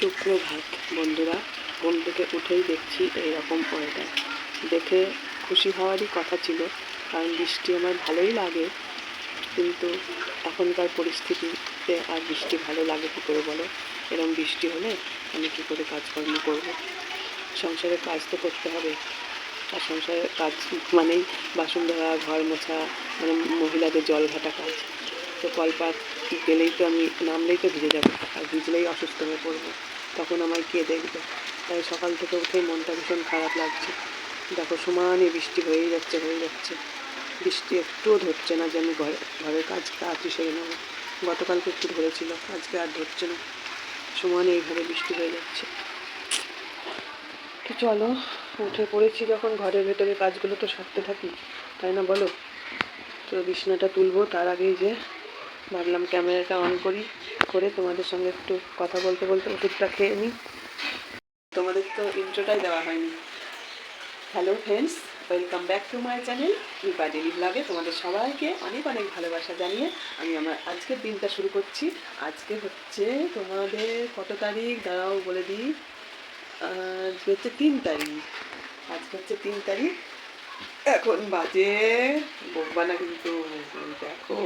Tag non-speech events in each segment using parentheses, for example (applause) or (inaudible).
সুপ্রভাত, বন্ধুরা। ঘুম থেকে উঠেই দেখছি এইরকম ওয়েদার দেখে খুশি হওয়ারই কথা ছিল, কারণ বৃষ্টি আমার ভালোই লাগে। কিন্তু এখনকার পরিস্থিতিতে আর বৃষ্টি ভালো লাগে কী করে বলো? এরকম বৃষ্টি হলে আমি কী করে কাজকর্ম করব? সংসারে কাজ তো করতে হবে। আর সংসারের কাজ মানেই বাসন ধোয়া, ঘর মোছা মানে মহিলাদের জল ঘাটা কাজ। তো কলপাত গেলেই তো আমি, নামলেই তো ভিজে যাব, আর ভিজলেই অসুস্থ হয়ে পড়ব। তখন আমায় কে দেখবে? তাই সকাল থেকে উঠেই মনটা ভীষণ খারাপ লাগছে। দেখো সমানে বৃষ্টি হয়েই যাচ্ছে হয়ে যাচ্ছে। বৃষ্টি একটুও ধরছে না যে আমি ঘরে ঘরের কাজ তাড়াতাড়ি সেরে নেব। গতকালকে একটু ধরেছিল, আজকে আর ধরছে না। সমানে এইভাবে বৃষ্টি হয়ে যাচ্ছে। তো চলো, উঠে পড়েছি যখন ঘরের ভেতরে কাজগুলো তো সারতে থাকি, তাই না বলো? তো বিছনাটা তুলবো, তার আগেই যে ভাবলাম ক্যামেরাটা অন করি। করে তোমাদের সঙ্গে একটু কথা বলতে বলতে ওষুধটা খেয়ে নিই। তোমাদের তো ইন্ট্রোটাই দেওয়া হয়নি। Hello friends welcome back to my channel Rupa daily ব্লগে তোমাদের সবাইকে অনেক অনেক ভালোবাসা জানিয়ে আমি আমার আজকের দিনটা শুরু করছি। আজকে হচ্ছে তোমাদের কত তারিখ? দাঁড়াও বলে দিই। আজকে হচ্ছে তিন তারিখ। আজকে হচ্ছে তিন তারিখ। এখন বাজে, বোকবানা কিন্তু দেখো।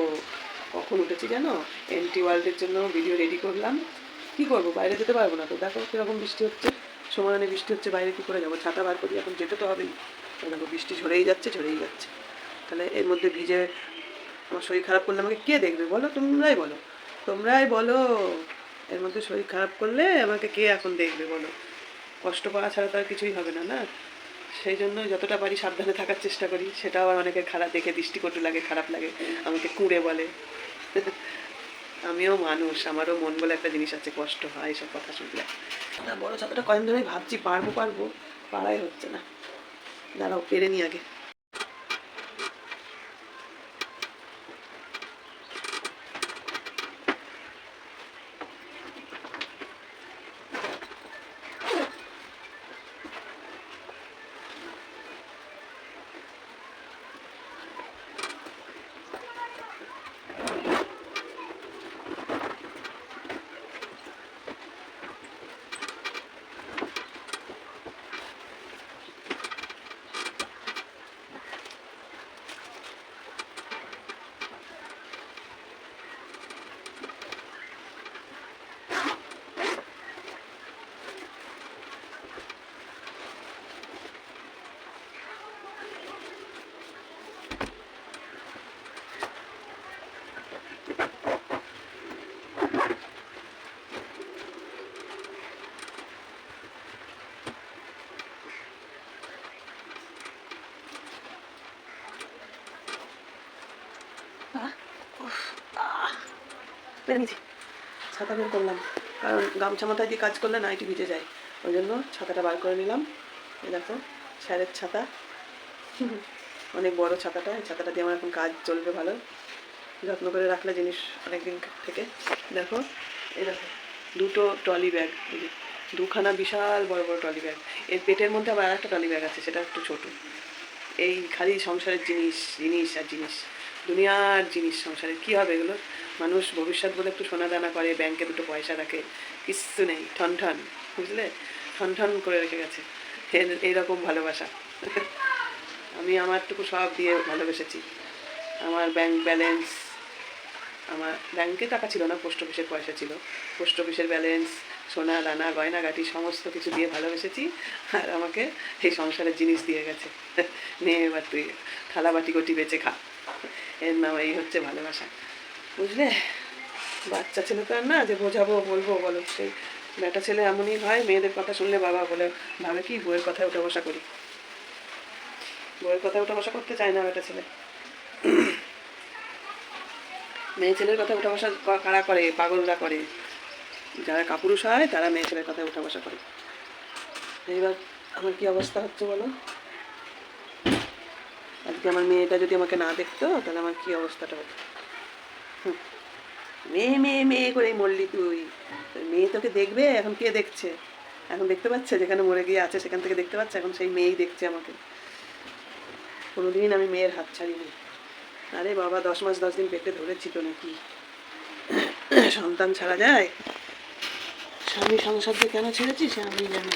কখন উঠেছি জানো? এনটি ওয়ার্ল্ডের জন্য ভিডিও রেডি করলাম। কি করব? বাইরে যেতে পারব না তো। দেখো কীরকম বৃষ্টি হচ্ছে। সমানে বৃষ্টি হচ্ছে, বাইরে কী করে যাব? ছাতা বার করি, এখন যেতে তো হবেই। দেখো, বৃষ্টি ঝরেই যাচ্ছে ঝরেই যাচ্ছে। তাহলে এর মধ্যে ভিজে আমার শরীর খারাপ করলে আমাকে কে দেখবে? বলো, তোমরাই বলো। তোমরাই বলো। এর মধ্যে শরীর খারাপ করলে আমাকে কে এখন দেখবে? বলো। কষ্ট পাওয়া ছাড়া তো আর কিছুই হবে না না? সেই জন্য যতটা পারি সাবধানে থাকার চেষ্টা করি। সেটাও আবার অনেকের খারাপ দেখে দৃষ্টিকটু লাগে, খারাপ লাগে। আমাকে কুঁড়ে বলে। (laughs) আমিও মানুষ, আমারও মন বলে একটা জিনিস আছে, কষ্ট হয় এইসব কথা শুনলে। না বড় ছাত্রটা কয়েকদিন ধরেই ভাবছি, পারব পারব, পারাই হচ্ছে না। দাঁড়াও, পেরে নি আগে। ছাতা বের করলাম। কারণ গামছা মাথায় দিয়ে কাজ করলে নাইটি ভিজে যায়। ওই জন্য ছাতাটা বার করে নিলাম। এই দেখো, স্যারের ছাতা। অনেক বড় ছাতাটা। এই ছাতাটা দিয়ে আমার এখন কাজ চলবে ভালো। যত্ন করে রাখলে জিনিস অনেক দিন থেকে। দেখো, এই দেখো, দুটো ট্রলি ব্যাগ। দুখানা বিশাল বড় বড় ট্রলি ব্যাগ। এর পেটের মধ্যে আবার আর একটা ট্রলি ব্যাগ আছে, সেটা একটু ছোট। এই খালি সংসারের জিনিস জিনিস আর জিনিস। দুনিয়ার জিনিস, সংসারের। কী হবে এগুলো? মানুষ ভবিষ্যৎ বলে একটু সোনা দানা করে ব্যাংকে দুটো পয়সা রাখে, কিচ্ছু নেই, ঠন ঠন, বুঝলে? ঠন ঠন করে রেখে গেছে। এইরকম ভালোবাসা। আমি আমারটুকু সব দিয়ে ভালোবেসেছি। আমার ব্যাংক ব্যালেন্স আমার ব্যাংকে টাকা ছিল না পোস্ট অফিসের পয়সা ছিল। পোস্ট অফিসের ব্যালেন্স সোনা, দানা, গয়নাগাটি, সমস্ত কিছু দিয়ে ভালোবেসেছি। আর আমাকে এই সংসারের জিনিস দিয়ে গেছে। নে, এবার তুই থালা বাটি গটি বেচে খা। এর নাম এই হচ্ছে ভালোবাসা। বুঝলে? বাচ্চা ছেলে তো আর না যে বোঝাবো, বলব, বলো। সেই বেটা ছেলে এমনই হয়, মেয়েদের কথা শুনলে বাবা বলে, ভাবে কি বইয়ের কথায় উঠে বসা করি? বইয়ের কথায় উঠে বসা করতে চায় না বেটা ছেলে। মেয়ে ছেলের কথা উঠা বসা কারা করে? পাগলরা করে। যারা কাপুরুষ হয়, তারা মেয়ে ছেলের কথা উঠা বসা করে। এইবার আমার কি অবস্থা হচ্ছে বলো? আজকে আমার মেয়েটা যদি আমাকে না দেখতো, তাহলে আমার কি অবস্থাটা হতো। (laughs) মেয়ে মেয়ে মেয়ে করেই মরলি তুই মেয়ে তোকে দেখবে, এখন কে দেখছে? এখন দেখতে পাচ্ছে? যেখানে মরে গিয়ে আছে, সেখান থেকে দেখতে পাচ্ছে? এখন সেই মেয়েই দেখছে আমাকে। কোনোদিন আমি মেয়ের হাত ছাড়িনি। আরে বাবা, দশ মাস, দশ দিন পেটে ধরেছি তো নাকি? সন্তান ছাড়া যায়? স্বামী সংসারকে কেন ছেড়েছি সে আমি জানি।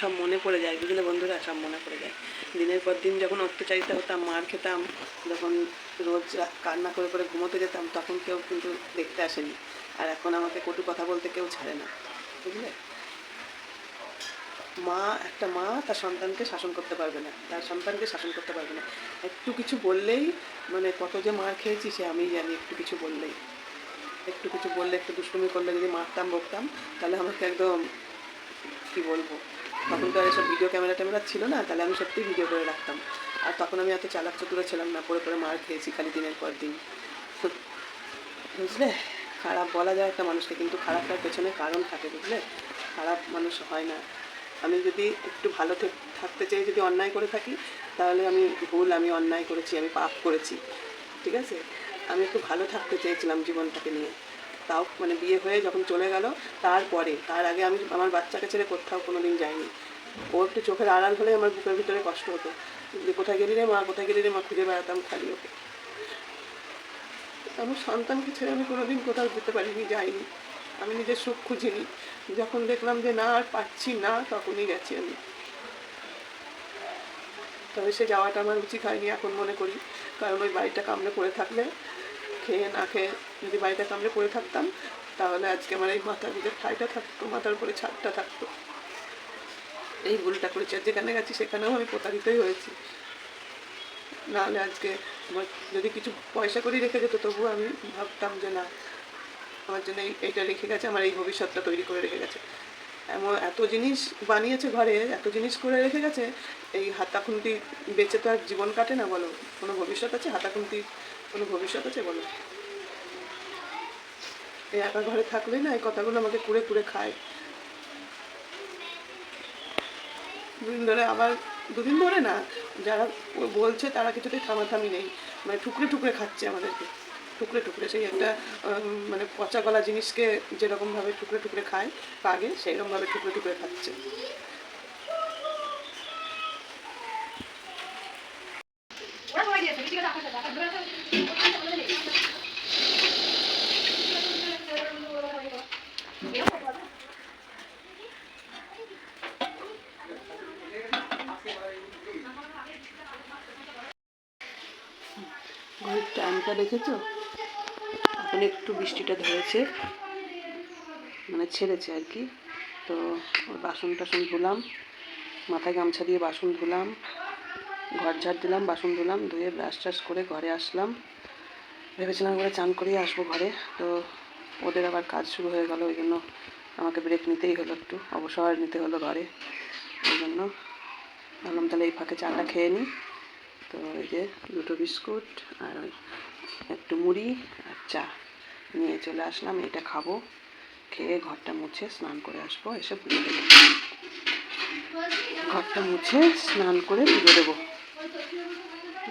সব মনে পড়ে যায় বুঝলে বন্ধুরা সব মনে পড়ে যায়। দিনের পর দিন যখন অত্যাচারিত হতাম, মার খেতাম, যখন রোজ কান্না করে করে ঘুমোতে যেতাম, তখন কেউ কিন্তু দেখতে আসেনি। আর এখন আমাকে কটু কথা বলতে কেউ ছাড়ে না, বুঝলে? মা, একটা মা তার সন্তানকে শাসন করতে পারবে না, তার সন্তানকে শাসন করতে পারবে না। একটু কিছু বললেই মানে কত যে মার খেয়েছি সে আমি জানি, একটু কিছু বললেই। একটু কিছু বললে, একটু দুষ্টুমি করলে যদি মারতাম, বকতাম, তাহলে আমাকে একদম কি বলব? তখন তো আর এসব ভিডিও ক্যামেরা ট্যামেরা ছিল না, তাহলে আমি সত্যিই ভিডিও করে রাখতাম। আর তখন আমি এত চালাক চতুরে ছিলাম না পরে পরে মার খেয়েছি খালি দিনের পর দিন। বুঝলে? খারাপ বলা যায় একটা মানুষকে, কিন্তু খারাপটার পেছনে কারণ থাকে, বুঝলে? খারাপ মানুষ হয় না। আমি যদি একটু ভালো থাকতে চাই, যদি অন্যায় করে থাকি, তাহলে আমি ভুল, আমি অন্যায় করেছি, আমি পাপ করেছি। ঠিক আছে? আমি একটু ভালো থাকতে চেয়েছিলাম জীবনটাকে নিয়ে। তাও মানে বিয়ে হয়ে যখন চলে গেল, তারপরে, তার আগে আমি আমার বাচ্চাকে ছেড়ে কোথাও কোনো দিন যাইনি। ও একটু চোখের আড়াল হলে আমার বুকের ভিতরে কষ্ট হতো। যে কোথায় গেলি রে মা, কোথায় গেলি রে মা, খুঁজে বেড়াতাম খালি ওকে। আমার সন্তানকে ছেড়ে আমি কোনোদিন কোথাও যেতে পারিনি, যাইনি। আমি নিজের সুখ খুঁজিনি। যখন দেখলাম যে না, আর পাচ্ছি না, তখনই গেছি আমি। তবে সে যাওয়াটা আমার উচিত হয়নি এখন মনে করি। কারণ ওই বাড়িটা কামড়ে পড়ে থাকলে খেয়ে না খেয়ে যদি বাড়িটা কামড়ে পড়ে থাকতাম, তাহলে আজকে আমার এই মাথার ভিতরে ঠাইটা থাকতো, মাথার উপরে ছাদটা থাকতো। এই ভুলটা করেছি। আর যেখানে গেছি সেখানেও আমি প্রতারিতই হয়েছি। নাহলে আজকে আমার যদি কিছু পয়সা করে রেখে যেত, তবুও আমি ভাবতাম যে না, আমার জন্য এই- এইটা রেখে গেছে, আমার এই ভবিষ্যৎটা তৈরি করে রেখে গেছে। এমন এত জিনিস বানিয়েছে ঘরে, এত জিনিস করে রেখে গেছে, এই হাতাখুন্তি বেঁচে তো আর জীবন কাটে না বলো। কোনো ভবিষ্যৎ আছে হাতাখুন্তি কোনো ভবিষ্যৎ আছে বলো? এই একা ঘরে থাকলেই না এই কথাগুলো আমাকে কুড়ে কুড়ে খায়। দুদিন ধরে আবার, দুদিন ধরে না, যারা বলছে তারা কিছুতেই থামাথামি নেই। মানে ঠুকরে ঠুকরে খাচ্ছে আমাদেরকে। টুকরে টুকরে সেই একটা মানে পচা গলা জিনিসকে যেরকমভাবে টুকরে টুকরে খায়, পাগে, সেইরকমভাবে টুকরে টুকরে খাচ্ছে ঘড়ির টাইমটা দেখেছ এখন একটু বৃষ্টিটা মানে ছেড়েছে আর কি। তো ওই বাসন টাসন ধুলাম, মাথায় গামছা দিয়ে বাসন ধুলাম, ঘর ঝাড় দিলাম, বাসন ধুলাম, ধুয়ে ব্রাশ ট্রাশ করে ঘরে আসলাম। ভেবেছিলাম করে চান করেই আসব ঘরে। তো ওদের আবার কাজ শুরু হয়ে গেল, ওই জন্য আমাকে ব্রেক নিতেই হলো একটু, অবসর নিতে হলো ঘরে। ওই জন্য ভাবলাম তাহলে এই ফাঁকে চাটা খেয়ে নিই। তো এই যে দুটো বিস্কুট আর একটু মুড়ি আর চা। নিয়ে চলে আসলাম, এটা খাব। খেয়ে ঘরটা মুছে স্নান করে আসব, এসে পুজো দেবো। ঘরটা মুছে স্নান করে পুজো দেবো।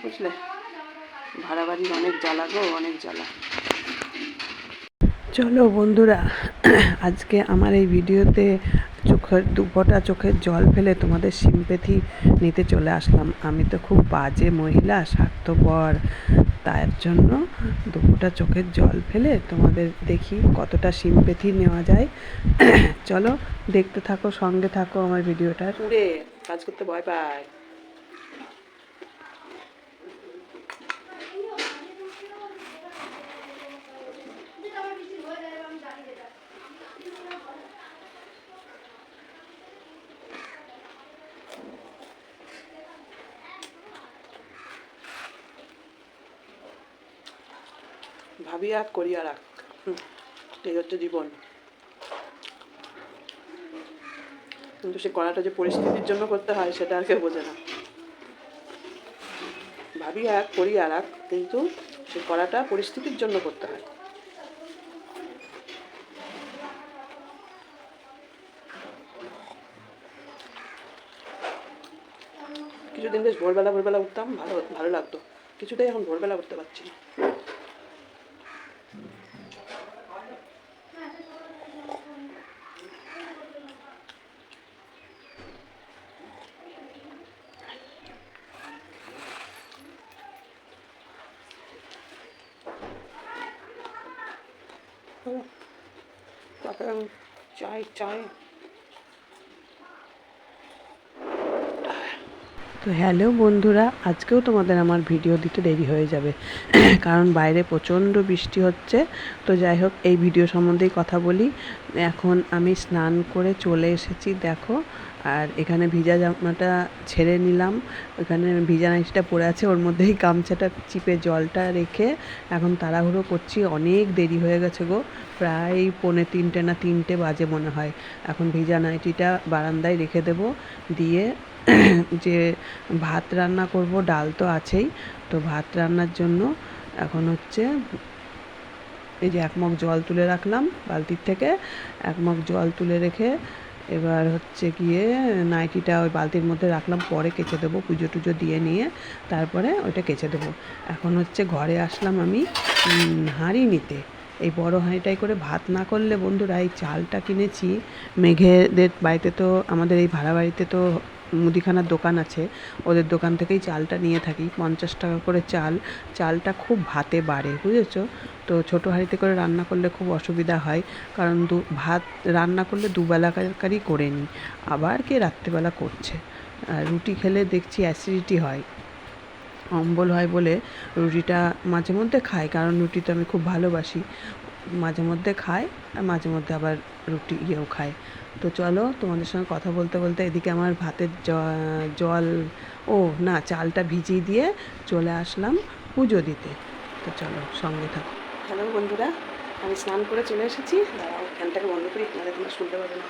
বুঝলে? ভাড়া বাড়ির অনেক জ্বালা গো, অনেক জ্বালা। চলো বন্ধুরা, আজকে আমার এই ভিডিওতে চোখের দুপটা চোখের জল ফেলে তোমাদের সিম্পেথি নিতে চলে আসলাম। আমি তো খুব বাজে মহিলা, স্বার্থপর। তার জন্য দুপুরটা চোখের জল ফেলে তোমাদের দেখি কতটা সিম্পেথি নেওয়া যায়। (clears throat) চলো দেখতে থাকো, সঙ্গে থাকো আমার ভিডিওটা। উড়ে কাজ করতে ভয় পায় আর করি আর এক। এই হচ্ছে জীবন। কিন্তু সে করাটা যে পরিস্থিতির জন্য করতে হয়, সেটা আর কেউ বোঝে না। ভাবি এক করি আর এক কিন্তু সে করাটা পরিস্থিতির জন্য করতে হয়। কিছুদিন বেশ ভোরবেলা ভোরবেলা উঠতাম, ভালো ভালো লাগতো। কিছুতেই এখন ভোরবেলা উঠতে পারছি না তারপরে আমি চাই চাই তো হ্যালো বন্ধুরা, আজকেও তোমাদের আমার ভিডিও দিতে দেরি হয়ে যাবে। (clears throat) কারণ বাইরে প্রচণ্ড বৃষ্টি হচ্ছে। তো যাই হোক, এই ভিডিও সম্বন্ধেই কথা বলি। এখন আমি স্নান করে চলে এসেছি, দেখো। আর এখানে ভিজা জামাটা ছেড়ে নিলাম। ওখানে ভিজা নাইটিটা পড়ে আছে, ওর মধ্যেই গামছাটা চিপে জলটা রেখে এখন তাড়াহুড়ো করছি। অনেক দেরি হয়ে গেছে গো, প্রায় পৌনে তিনটে না তিনটে বাজে মনে হয়। এখন ভিজা নাইটিটা বারান্দায় রেখে দেব, দিয়ে যে ভাত রান্না করব, ডাল তো আছেই। তো ভাত রান্নার জন্য এখন হচ্ছে এই যে এক মগ জল তুলে রাখলাম বালতির থেকে। এক মগ জল তুলে রেখে এবার হচ্ছে গিয়ে নাইটিটা ওই বালতির মধ্যে রাখলাম, পরে কেচে দেবো, পুজো টুজো দিয়ে নিয়ে তারপরে ওইটা কেচে দেবো। এখন হচ্ছে ঘরে আসলাম আমি হাঁড়ি নিতে। এই বড় হাঁড়িটাই করে ভাত না করলে বন্ধুরা, এই চালটা কিনেছি, মেঘেদের বাড়িতে তো, আমাদের এই ভাড়া বাড়িতে তো মুদিখানার দোকান আছে, ওদের দোকান থেকেই চালটা নিয়ে থাকি, পঞ্চাশ টাকা করে চাল, চালটা খুব ভাতে বাড়ে, বুঝেছ? তো ছোটো হাঁড়িতে করে রান্না করলে খুব অসুবিধা হয়, কারণ দু, ভাত রান্না করলে দুবেলাকারই করে নিই, আবার কে রাত্রেবেলা করছে? রুটি খেলে দেখছি অ্যাসিডিটি হয়। অম্বল হয় বলে রুটিটা মাঝে মধ্যে খাই কারণ রুটি তো আমি খুব ভালোবাসি। মাঝে মধ্যে খাই আর মাঝে মধ্যে আবার রুটি ইয়েও খায়। তো চলো তোমাদের সঙ্গে কথা বলতে বলতে এদিকে আমার ভাতের জল, ও না চালটা ভিজিয়ে দিয়ে চলে আসলাম পুজো দিতে। তো চলো সঙ্গে থাকো। হ্যালো বন্ধুরা, আমি স্নান করে চলে এসেছি। ফ্যানটাকে বন্ধ করি নাহলে তোমরা শুনতে পাবে না।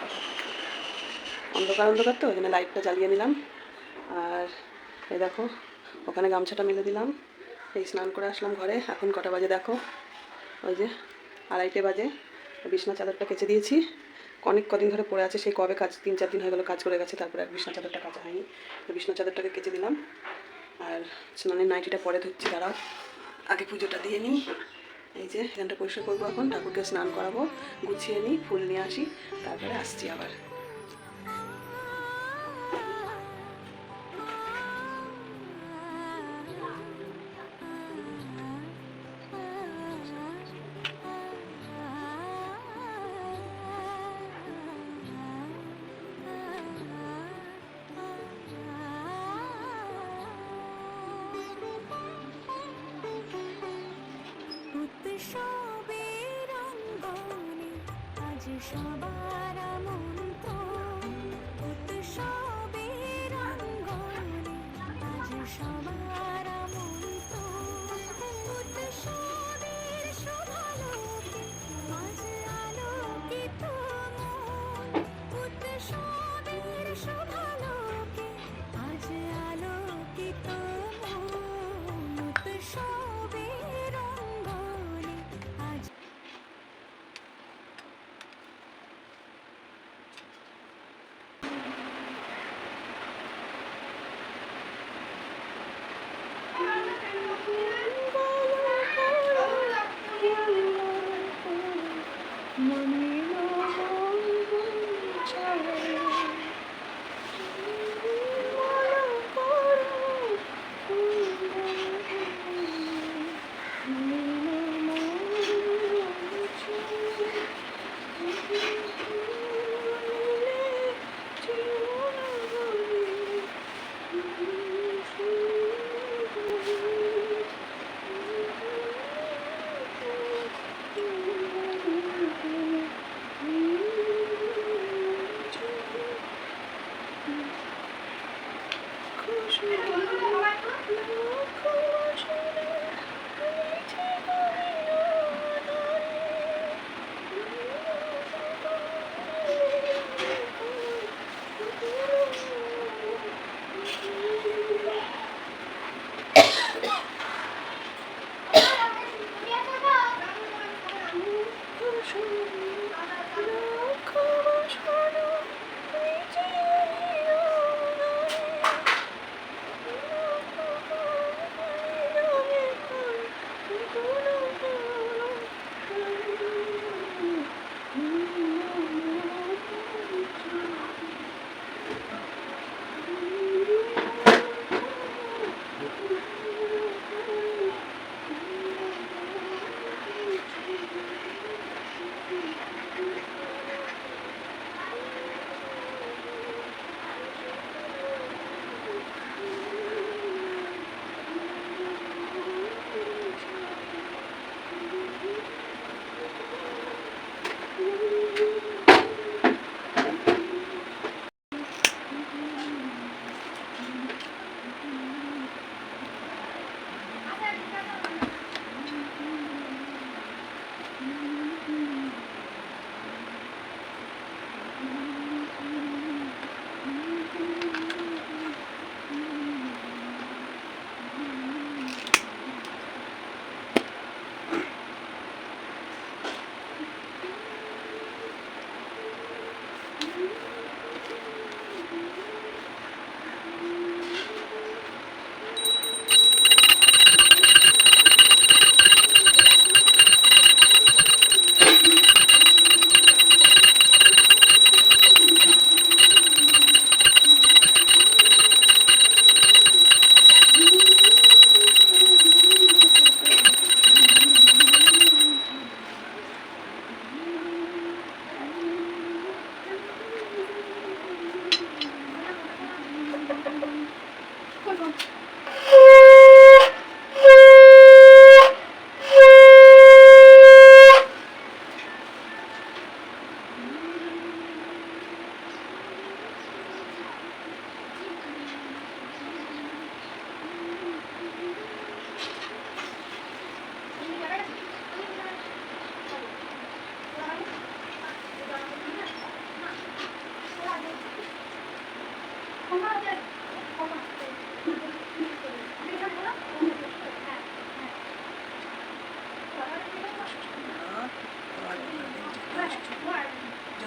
অন্ধকার অন্ধকার তো ওখানে লাইটটা জ্বালিয়ে নিলাম। আর এই দেখো, ওখানে গামছাটা মেলে দিলাম। এই স্নান করে আসলাম ঘরে। এখন কটা বাজে দেখো। ওই যে আড়াইটে বাজে। বিছনা চাদরটা কেচে দিয়েছি। অনেক কদিন ধরে পড়ে আছে সেই কবে কাজ, তিন চার দিন হয়ে গেলো কাজ করে গেছে, তারপরে আর বিছনা চাদরটা কাজা হয়নি। বিছনা চাদরটাকে কেচে দিলাম। আর স্নানের নাইটিটা পরে ধরছি, দাঁড়াও। আগে পুজোটা দিয়ে নিই। এই যে, এখানটা পরিষ্কার করব এখন, ঠাকুরকে স্নান করাবো, গুছিয়ে নিই, ফুল নিয়ে আসি, তারপরে আসছি আবার। সবার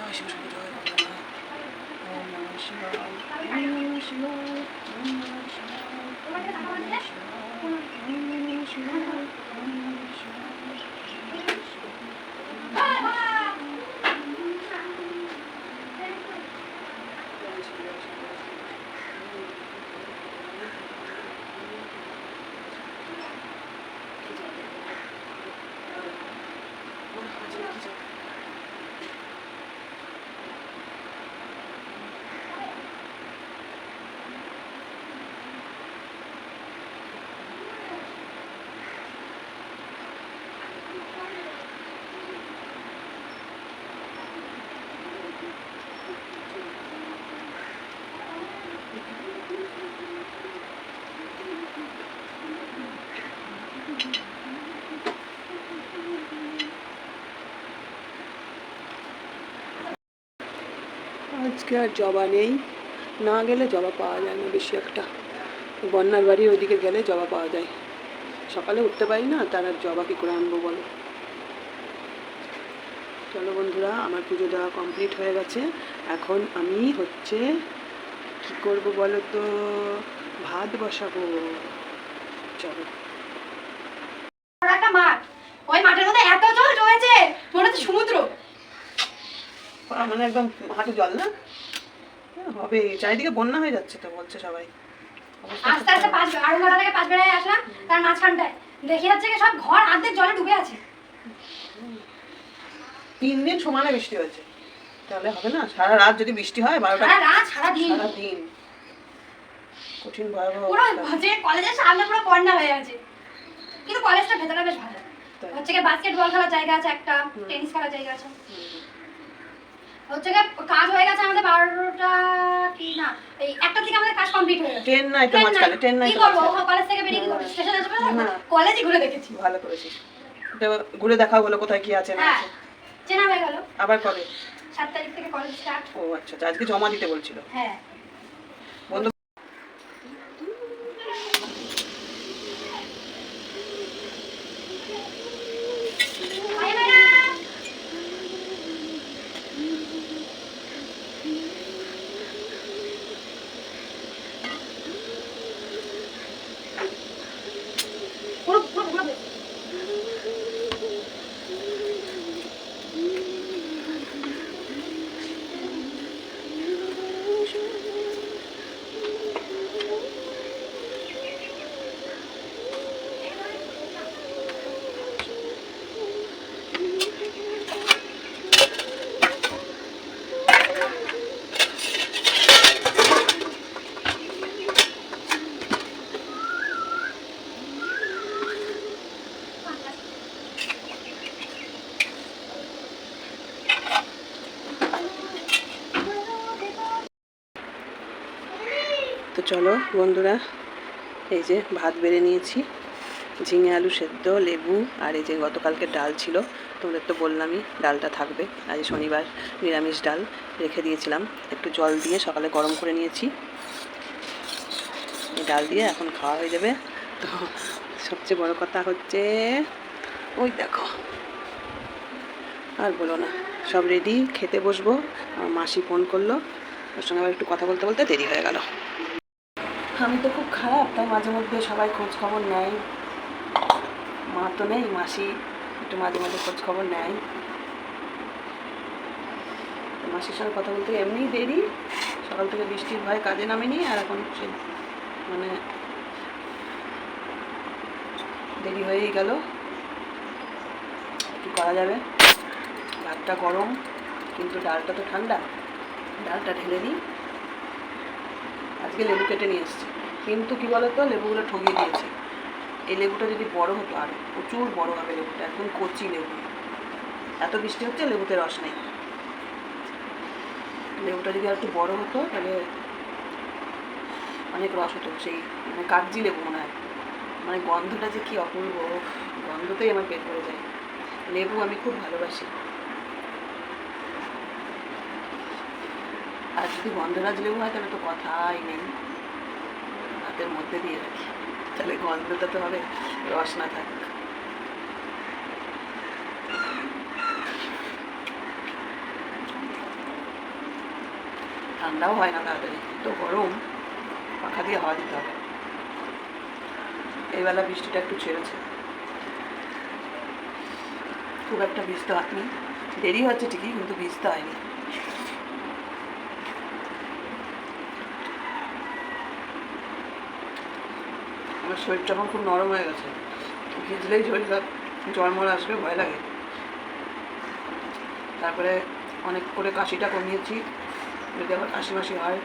我有希望，我有希望，我有希望，我有希望。আজকে আর জবা নেই। না গেলে জবা পাওয়া যায় না বেশি একটা। বন্যার বাড়ির ওইদিকে গেলে জবা পাওয়া যায়। সকালে উঠতে পারি না, তার আর জবা কী করে আনব বলো? চলো বন্ধুরা, আমার পুজো দেওয়া কমপ্লিট হয়ে গেছে। এখন আমি হচ্ছে কি করব বলো তো? ভাত বসাবো। চলো। বড় মাঠের মধ্যে এত জল জমেছে মনে হচ্ছে সমুদ্র মানে একদম হাঁটু জল না? হবে চারিদিকে বন্যা হয়ে যাচ্ছে তো বলছে সবাই। আস্তে আস্তে পাঁচ আড়ু ঘাটা থেকে পাঁচ বেড়ায় আসলাম তার মাঝখানটায়। দেখে যাচ্ছে সব ঘর অর্ধেক জলে ডুবে আছে। তিন দিন সমানে বৃষ্টি হয়েছে। তাহলে হবে না সারা রাত যদি বৃষ্টি হয় বারোটা সারা রাত সারা দিন। সারা দিন। কঠিন ভয়াবহ পুরো। যে কলেজের সামনে পুরো বন্যা হয়ে আছে কিন্তু কলেজটা ভেতরে বেশ ভালো। হচ্ছে কি বাস্কেটবল খেলার জায়গা আছে একটা টেনিস খেলার জায়গা আছে। হচ্ছে কাজ হয়ে গেছে আমাদের বারোটা কি না এই একটা থেকে আমাদের কাজ কমপ্লিট হয়ে গেছে। ট্রেন নাই তো মাঝখানে ট্রেন নাই কি তো করব। কলেজ থেকে বেরিয়ে কি করব? স্টেশন না। কলেজই ঘুরে দেখেছি। ভালো করেছিস। ঘুরে দেখাও হলো কোথায় কি আছে না হ্যাঁ চেনা হয়ে গেল। আবার কবে? সাত তারিখ থেকে কলেজ স্টার্ট ও আচ্ছা আচ্ছা, আজকে জমা দিতে বলছিল। হ্যাঁ। চলো বন্ধুরা, এই যে ভাত বেড়ে নিয়েছি, ঝিঙে আলু সেদ্ধ, লেবু, আর এই যে গতকালকে ডাল ছিল, তোমাদের তো বললামই ডালটা থাকবে। আজ শনিবার নিরামিষ ডাল রেখে দিয়েছিলাম, একটু জল দিয়ে সকালে গরম করে নিয়েছি। ডাল দিয়ে এখন খাওয়া হয়ে যাবে। তো সবচেয়ে বড় কথা হচ্ছে, ওই দেখো, আর বলো না, সব রেডি খেতে বসবো। আমার মাসি ফোন করল, ওর সঙ্গে আবার একটু কথা বলতে বলতে দেরি হয়ে গেল। আমি তো খুব খারাপ তাই মাঝে মধ্যে সবাই খোঁজ খবর নেয়। মা তো নেই, মাসি একটু মাঝে মাঝে খোঁজ খবর নেয়। মাসির সঙ্গে কথা বলতে এমনিই দেরি, সকাল থেকে বৃষ্টির ভয়ে কাজে নামেনি, আর এখন সে মানে দেরি হয়েই গেল। কি করা যাবে? ভাতটা গরম, কিন্তু ডালটা তো ঠান্ডা, ডালটা ঢেলে নিই। আজকে লেবু কেটে নিয়ে এসেছি। কিন্তু কি বলতো, লেবুগুলো ঠকিয়ে দিয়েছে। এই লেবুটা যদি বড় হতো, আর প্রচুর বড় হবে লেবুটা একদম কচি লেবু। এত বৃষ্টি হচ্ছে, লেবুতে রস নেই। লেবুটা যদি আর একটু বড় হতো, তাহলে অনেক রস হতো, সেই মানে কাগজি লেবু মনে হয়। মানে গন্ধটা যে কি অপূর্ব, গন্ধতেই আমার পেট ভরে যায়। লেবু আমি খুব ভালোবাসি। আর যদি গন্ধরাজ লেবু হয়, তাহলে তো কথাই নেই। হাতের মধ্যে দিয়ে রাখি। তাহলে গন্ধটা তো হবে, রস না থাক। ঠান্ডাও হয় না তাড়াতাড়ি তো গরম। পাখা দিয়ে হাওয়া দিতে হবে। এইবেলা বৃষ্টিটা একটু ছেড়েছে। খুব একটা ভিজতে হয়নি দেরি হচ্ছে ঠিকই, কিন্তু ভিজতে হয়নি আমার শরীরটা এখন খুব নরম হয়ে গেছে। ভিজলেই শরীরটা জ্বরমর আসবে, ভয় লাগে। তারপরে অনেক করে কাশিটা কমিয়েছি, যদি আবার কাশি মাসি হয়।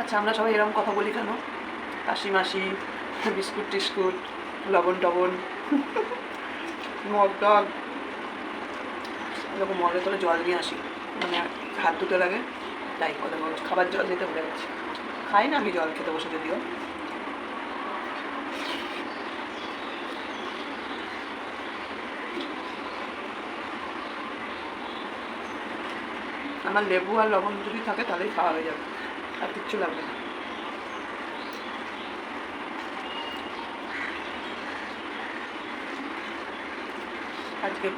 আচ্ছা আমরা সবাই এরকম কথা বলি কেন? কাশি মাসি বিস্কুট টিস্কুট, লবণ টবণ মগ টগ এরকম মগে তোলে জল নিয়ে আসি। মানে হাত ধুতে লাগে, তাই কথা বলো খাবার জল দিতে ভুলে গেছি। খাই না আমি জল খেতে বসে যদিও। আমার লেবু আর লবণ যদি থাকে, তাহলেই খাওয়া হয়ে যাবে, আর কিচ্ছু লাগবে না। আজকে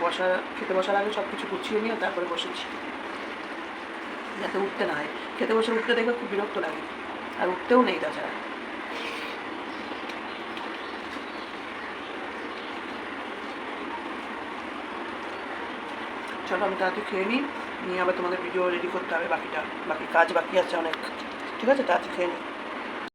বসা, খেতে বসার আগে সব কিছু গুছিয়ে নিয়ে তারপরে বসেছি। যাতে উঠতে না হয়। খেতে বসে উঠতে দেখে খুব বিরক্ত লাগে। আর উঠতেও নেই তাছাড়া। চলো, আমি তাড়াতাড়ি খেয়ে নিই। নিয়ে আবার তোমাদের ভিডিও রেডি করতে হবে। বাকিটা, বাকি কাজ বাকি আছে অনেক। ঠিক আছে? তাড়াতাড়ি খেয়ে নিই।